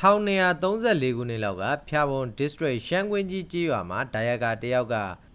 1234ခုနှစ်လောက်ကဖျာပုံ district ရှမ်းကွင်းကြီးကြေးရွာမှာဒါယကာတယောက်က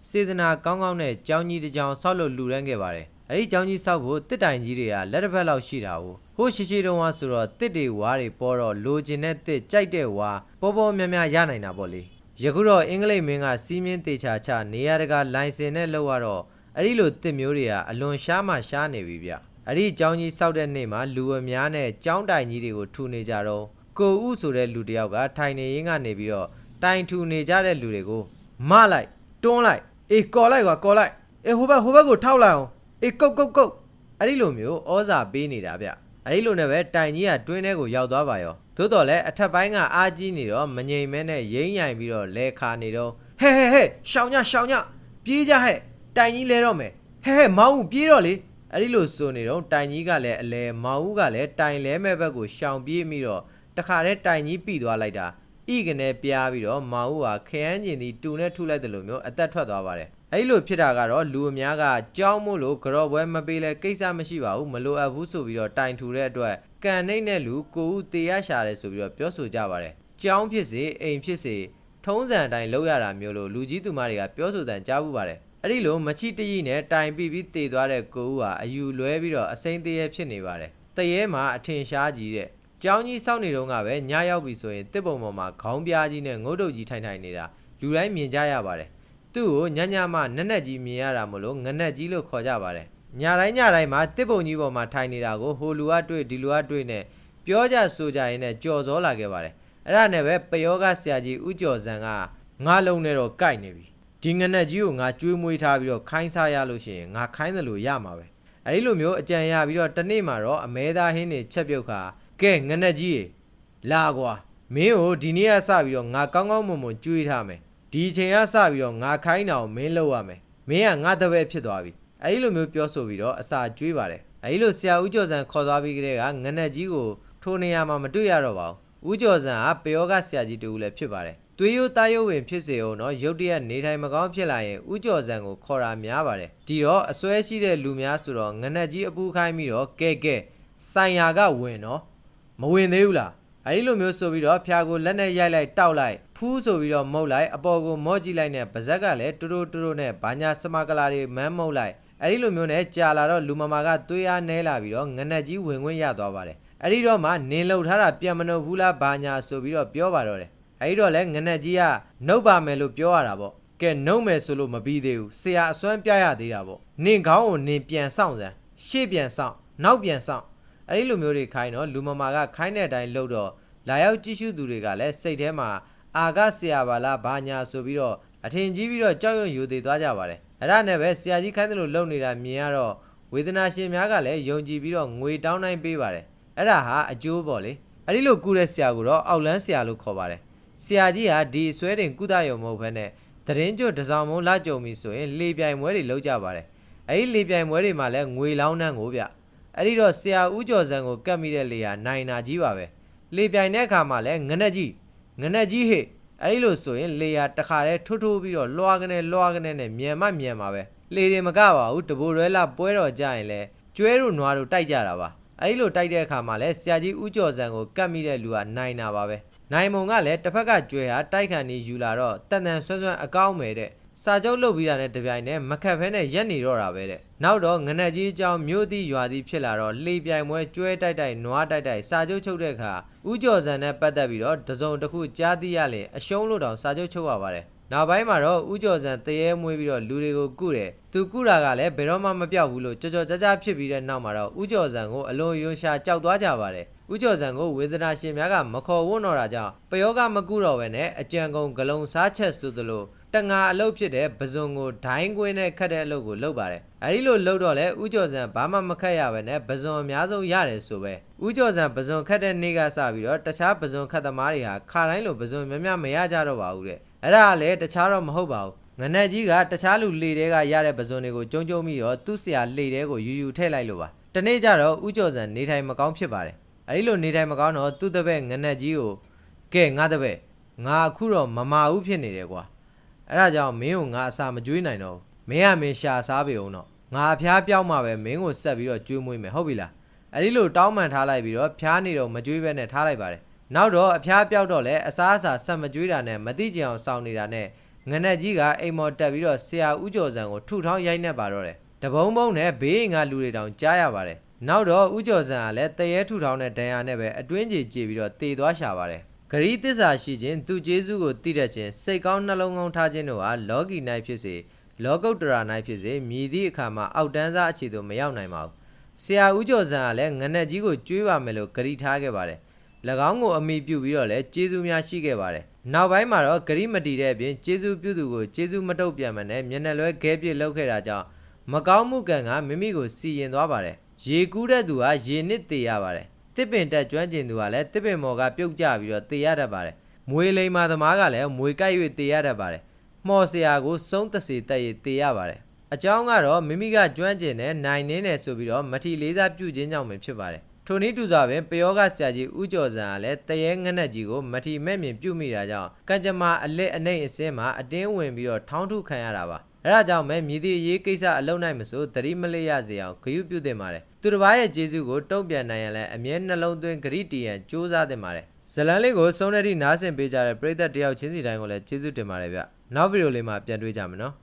စေတနာကောင်းကောင်းနဲ့ကြောင်းကြီးတစ်ကြောင်ဆောက်လို့လူရန်ခဲ့ပါတယ်အဲ့ဒီကြောင်းကြီးဆောက်ဖို့တစ်တိုင်ကြီးတွေကလက်တစ်ဖက်လောက်ရှိတာကိုဟိုရှိရှိတုံးကဆိုတော့တစ်တွေဝါးတွေပေါ်တော့လိုချင်တဲ့တစ်ကြိုက်တဲ့ဝါးပေါ်ပေါ်များများရနိုင်တာပေါ့လေယခုတော့အင်္ဂလိပ်မင်းကစီးမင်းတေချာချနေရတကာလိုင်စင်နဲ့လောက်ရတော့အဲ့ဒီလိုတစ်မျိုးတွေကအလွန်ရှားမှရှားနေပြီဗျအဲ့ဒီကြောင်းကြီးဆောက်တဲ့နေ့မှာလူအများနဲ့ကြောင်းတိုင်ကြီးတွေကိုထူနေကြတော့ ကိုဥဆိုတဲ့လူတစ်ယောက်ကထိုင်နေရင်းကနေပြီးတော့တိုင်ထူနေကြတဲ့လူတွေကိုမလိုက်တွန်းလိုက်အေးကော်လိုက်ကွာကော်လိုက်အေးဟိုဘက်ဟိုဘက်ကိုထောက်လိုက်အောင်အေးကုတ်ကုတ်ကုတ်အဲ့ဒီလိုမျိုးဩဇာပေးနေတာဗျအဲ့ဒီလိုနဲ့ပဲတိုင်ကြီးကတွင်းထဲကိုရောက်သွားပါရောသို့တော်လည်းအထက်ပိုင်းကအားကြီးနေတော့မငြိမ်မဲနဲ့ရိမ့်ရိုင်ပြီးတော့လဲခါနေတော့ဟဲဟဲဟဲရှောင်းညရှောင်းညပြေးကြဟဲ့တိုင်ကြီးလဲတော့မယ်ဟဲဟဲမောင်ဦးပြေးတော့လေအဲ့ဒီလိုဆိုနေတော့တိုင်ကြီးကလည်းအလဲမောင်ဦးကလည်းတိုင်လဲမဲ့ဘက်ကိုရှောင်ပြေးပြီးတော့ တခါတည်းတိုင်ကြီးပြီသွားလိုက်တာဤကနေပြားပြီးတော့မောင်ဦးဟာခရမ်းကျင်ဒီတူနဲ့ထုလိုက်တယ်လို့မျိုးအသက်ထွက်သွားပါတယ်အဲ့လိုဖြစ်တာကတော့လူအများကကြောင်းမို့လို့ကြော့ပွဲမပေးလဲကိစ္စမရှိပါဘူးမလိုအပ်ဘူးဆိုပြီးတော့တိုင်ထူတဲ့အတွက်ကန်နှိမ့်တဲ့လူကိုဦးတေရရှာတယ်ဆိုပြီးတော့ပြောဆိုကြပါတယ်ကြောင်းဖြစ်စေအိမ်ဖြစ်စေထုံးစံအတိုင်းလုပ်ရတာမျိုးလို့လူကြီးသူမတွေကပြောဆိုတဲ့ကြားဘူးပါတယ်အဲ့ဒီလိုမချီတရီနဲ့တိုင်ပြီးပြီးတေသွားတဲ့ကိုဦးဟာအယူလွဲပြီးတော့အစိမ့်သေးရဖြစ်နေပါတယ်တရေမှာအထင်ရှားကြီးတဲ့ ကျောင်းကြီးစောင့်နေတော့ကပဲညရောက်ပြီဆိုရင်တစ်ပုံပေါ်မှာခေါင်းပြားကြီးနဲ့ငုတ်တုတ်ကြီးထိုင်ထိုင်နေတာလူတိုင်းမြင်ကြရပါတယ်သူ့ကိုညညမှနက်နက်ကြီးမြင်ရတာမလို့ငနက်ကြီးလို့ခေါ်ကြပါတယ်ညတိုင်းညတိုင်းမှာတစ်ပုံကြီးပေါ်မှာထိုင်နေတာကိုဟိုလူကတွေ့ဒီလူကတွေ့နဲ့ပြောကြဆိုကြရင်နဲ့ကြော်စောလာခဲ့ပါတယ်အဲ့ဒါနဲ့ပဲပယောကဆရာကြီးဥကျော်စံကငါလုံးနဲ့တော့ကြိုက်နေပြီဒီငနက်ကြီးကိုငါကျွေးမွေးထားပြီးတော့ခိုင်းစားရလို့ရှိရင်ငါခိုင်းတယ်လို့ရမှာပဲအဲ့ဒီလိုမျိုးအကြံရပြီးတော့တနေ့မှာတော့အမဲသားဟင်းတွေချက်ပြုတ်ခါ ကဲငနက်ကြီးရေလာကွာမင်းကိုဒီနေ့ကစပြီးတော့ငါကောင်းကောင်းမွန်မွန်ကြွေးထားမယ်ဒီအချိန်ကစပြီးတော့ငါခိုင်းတာကိုမင်းလုပ်ရမယ်မင်းကငါတပည့်ဖြစ်သွားပြီအဲဒီလိုမျိုးပြောဆိုပြီးတော့အစာကြွေးပါတယ်အဲဒီလိုဆရာဦးကျော်စံခေါ်သွားပြီးကတည်းကငနက်ကြီးကိုထိုနေရာမှာမတွေ့ရတော့ပါဘူးဦးကျော်စံကပယောကဆရာကြီးတူလည်းဖြစ်ပါတယ်သွေးရိုးသားရိုးဝင်ဖြစ်စေအောင်တော့ရုတ်တရက်နေထိုင်မကောင်းဖြစ်လာရင်ဦးကျော်စံကိုခေါ်တာများပါတယ်ဒီတော့အစွဲရှိတဲ့လူများဆိုတော့ငနက်ကြီးအပူခိုင်းပြီးတော့ကဲကဲဆိုင်ရာကဝင်တော့ မဝင်သေးဘူးလားအဲဒီလိုမျိုးဆိုပြီးတော့ဖျာကိုလက်နဲ့ရိုက်လိုက်တောက်လိုက်ဖူးဆိုပြီးတော့မုတ်လိုက်အပေါ်ကိုမော့ကြည့်လိုက်နဲ့ဗဇက်ကလည်းတူတူတူတူနဲ့ဘာညာစမကလာတွေမန်းမုတ်လိုက်အဲဒီလိုမျိုးနဲ့ကြာလာတော့လူမမာကသွေးအားနဲလာပြီးတော့ငနက်ကြီးဝင်ခွင့်ရသွားပါတယ်အဲဒီတော့မှနင်းလှုပ်ထားတာပြန်မနှုတ်ဘူးလားဘာညာဆိုပြီးတော့ပြောပါတော့တယ်အဲဒီတော့လဲငနက်ကြီးကနှုတ်ပါမယ်လို့ပြောရတာပေါ့ကဲနှုတ်မယ်ဆိုလို့မပြီးသေးဘူးဆရာအစွမ်းပြရသေးတာပေါ့နင်ခေါင်းကိုနင်ပြန်ဆောင်စမ်းရှေ့ပြန်ဆောင်နောက်ပြန်ဆောင် အဲ့ဒီလိုမျိုးတွေခိုင်းတော့လူမမာကခိုင်းတဲ့အတိုင်းလှုပ်တော့လာရောက်ကြည့်ရှုသူတွေကလည်းစိတ်ထဲမှာအာကဆရာပါလားဘာညာဆိုပြီးတော့အထင်ကြီးပြီးတော့ကြောက်ရွံ့ယူသေးသွားကြပါတယ်အဲ့ဒါနဲ့ပဲဆရာကြီးခိုင်းတယ်လို့လှုပ်နေတာမြင်ရတော့ဝေဒနာရှင်များကလည်းယုံကြည်ပြီးတော့ငွေတောင်းတိုင်းပေးပါတယ်အဲ့ဒါဟာအကျိုးပေါ့လေအဲ့ဒီလိုကုတဲ့ဆရာကိုတော့အောက်လန်းဆရာလို့ခေါ်ပါတယ်ဆရာကြီးဟာဒီဆွဲတင်ကုသရုံမဟုတ်ဘဲနဲ့သတင်းကျွတ်တစ်စောင်းမုံလာကြုံပြီဆိုရင်လေပြိုင်ပွဲတွေလုပ်ကြပါတယ်အဲ့ဒီလေပြိုင်ပွဲတွေမှာလည်းငွေလောင်းနှန်းကိုဗျ အဲ့ဒီတော့ဆရာဦးကျော်စံကိုကတ်မိတဲ့လေယာနိုင်နာကြီးပါပဲလေပြိုင်တဲ့အခါမှာလဲငနက်ကြီးငနက်ကြီးဟေ့အဲ့ဒီလိုဆိုရင်လေယာတခါတည်းထွတ်ထိုးပြီးတော့လွှာကနေလွှာကနေနဲ့မြန်မမြန်ပါပဲလေတွေမကပါဘူးတဘိုရဲလာပွဲတော်ကြရင်လဲကျွဲတို့နွားတို့တိုက်ကြတာပါအဲ့ဒီလိုတိုက်တဲ့အခါမှာလဲဆရာကြီးဦးကျော်စံကိုကတ်မိတဲ့လူကနိုင်နာပါပဲနိုင်မုံကလည်းတစ်ဖက်ကကျွဲဟာတိုက်ခံနေယူလာတော့တန်တန်ဆွဲဆွဲအကောင်းမယ်တဲ့ စာချုပ်လုပ်ပြီးတာနဲ့တပြိုင်တည်းမခတ်ဖဲနဲ့ရက်နေတော့တာပဲတဲ့နောက်တော့ငနက်ကြီးအကြောင်းမြို့သည့်ရွာသည့်ဖြစ်လာတော့လှေပြိုင်ပွဲကျွဲတိုက်တိုက်နွားတိုက်တိုက်စာချုပ်ချုပ်တဲ့အခါဥကျော်စံနဲ့ပတ်သက်ပြီးတော့တစုံတစ်ခုကြားသိရလေအရှုံးလို့တောင်စာချုပ်ချုပ်ရပါတယ်နောက်ပိုင်းမှာတော့ဥကျော်စံတရေမွေးပြီးတော့လူတွေကိုကုတယ်သူကုတာကလည်းဘယ်တော့မှမပြောက်ဘူးလို့ကြော်ကြော်ကြားကြားဖြစ်ပြီးတဲ့နောက်မှာတော့ဥကျော်စံကိုအလွန်ယွန်းရှာကြောက်သွားကြပါတယ်ဥကျော်စံကိုဝေဒနာရှင်များကမခေါ်ဝွန်းတော့တာကြောင့်ပယောကမကုတော့ပဲနဲ့အကြံကုန်ဂလုံးစားချက်ဆိုသလို တငါအလုပ်ဖြစ်တဲ့ပဇွန်ကိုဒိုင်းကွင်းနဲ့ခတ်တဲ့အလုပ်ကိုလုပ်ပါတယ်။အဲဒီလိုလုပ်တော့လဲဥကျော်စံဘာမှမခတ်ရပဲနဲ့ပဇွန်အများဆုံးရတယ်ဆိုပဲ။ဥကျော်စံပဇွန်ခတ်တဲ့နေ့ကစပြီးတော့တခြားပဇွန်ခတ်သမားတွေဟာခါတိုင်းလိုပဇွန်များများမရကြတော့ပါဘူးတဲ့။အဲ့ဒါကလည်းတခြားတော့မဟုတ်ပါဘူး။ငနက်ကြီးကတခြားလူလေတဲကရတဲ့ပဇွန်တွေကိုကျုံကျုံပြီးတော့သူ့ဆရာလေတဲကိုယူယူထည့်လိုက်လို့ပါ။တနေ့ကျတော့ဥကျော်စံနေထိုင်မကောင်းဖြစ်ပါတယ်။အဲဒီလိုနေထိုင်မကောင်းတော့သူ့တပည့်ငနက်ကြီးကိုကဲငါတပည့်ငါအခုတော့မမာဘူးဖြစ်နေတယ်ကွာ။ အဲ့ဒါကြောင့်မင်းကိုငါအစာမကျွေးနိုင်တော့ဘူး။မင်းကမင်းရှာစားပေအောင်တော့ငါအဖျားပြောက်မှပဲမင်းကိုဆက်ပြီးတော့ကျွေးမွေးမယ်ဟုတ်ပြီလား။အဲဒီလိုတောင်းပန်ထားလိုက်ပြီးတော့ဖျားနေတော့မကျွေးဘဲနဲ့ထားလိုက်ပါတယ်။နောက်တော့အဖျားပြောက်တော့လဲအစားအစာဆက်မကြွေးတာနဲ့မတိကျင်အောင်စောင့်နေတာနဲ့ငနက်ကြီးကအိမ်မော်တက်ပြီးတော့ဆရာဦးကျော်စံကိုထုထောင်းရိုက်နှက်ပါတော့တယ်တပုံးပုံးနဲ့ဘေးအိမ်ကလူတွေတောင်ကြားရပါတယ်နောက်တော့ဦးကျော်စံကလည်းတရေထုထောင်းတဲ့ဒဏ်ရာနဲ့ပဲအတွင်းကြီးကြည့်ပြီးတော့တေသွားရှာပါတယ် ဂရီးသစ္စာရှိခြင်းသူကျေးဇူးကိုတည်တတ်ခြင်းစိတ်ကောင်းနှလုံးကောင်းထားခြင်းတို့ဟာလောကီ၌ဖြစ်စေလောကုတ္တရာ၌ဖြစ်စေမြည်သည့်အခါမှာအောက်တန်းစားအခြေသို့မရောက်နိုင်ပါဘူးဆရာဦးကျော်စံကလည်းငနက်ကြီးကိုကျွေးပါမယ်လို့ဂရီးထားခဲ့ပါတယ်၎င်းကိုအမိပြုပြီးတော့လည်းကျေးဇူးများရှိခဲ့ပါတယ်။နောက်ပိုင်းမှာတော့ဂရိမတီတဲ့အပြင်ကျေးဇူးပြုသူကိုကျေးဇူးမတုတ်ပြန်မနဲ့မျက်နှာလွဲခဲပြစ်လောက်ခဲ့တာကြောင့်မကောင်းမှုကံကမိမိကိုစီရင်သွားပါတယ်။ရေကူးတဲ့သူကရေနစ်သေးရပါတယ်။ တစ်ပင်တက်ကျွမ်းကျင်သူကလည်းတစ်ပင်မော်ကပြုတ်ကျပြီးတော့သေရတတ်ပါတယ်။မွေလိမ်မာသမားကလည်းမွေကိုက်၍သေရတတ်ပါတယ်။မှော်ဆရာကိုစုံးတစေတက်၍သေရပါတယ်။အကြောင်းကတော့မိမိကကျွမ်းကျင်တဲ့နိုင်နေတယ်ဆိုပြီးတော့မထီလေးစားပြုခြင်းကြောင့်ပဲဖြစ်ပါတယ်။ထိုနည်းတူစွာပင်ပယောဂဆရာကြီးဦးကျော်စံကလည်းတရေငနက်ကြီးကိုမထီမဲ့မြင်ပြုမိတာကြောင့်ကံကြမ္မာအလက်အနှိမ့်အစင်းမှာအတင်းဝင်ပြီးတော့ထောင်းထုခံရတာပါ။ အဲဒါကြောင့်ပဲမြည်သည့်အရေးကိစ္စအလုံးနိုင်မစို့သတိမလျရစေအောင်ဂရုပြုသင့်ပါတယ်။သူတစ်ပါးရဲ့ကျေးဇူးကိုတုံ့ပြန်နိုင်ရင်လည်းအမြဲနှလုံးသွင်းဂရိတီရန်ကြိုးစားသင့်ပါတယ်။ဇလန်လေးကိုစုံတဲ့ထိနားဆင်ပေးကြတဲ့ပရိသတ်တယောက်ချင်းစီတိုင်းကိုလည်းကျေးဇူးတင်ပါတယ်ဗျ။နောက်ဗီဒီယိုလေးမှာပြန်တွေ့ကြမယ်နော်။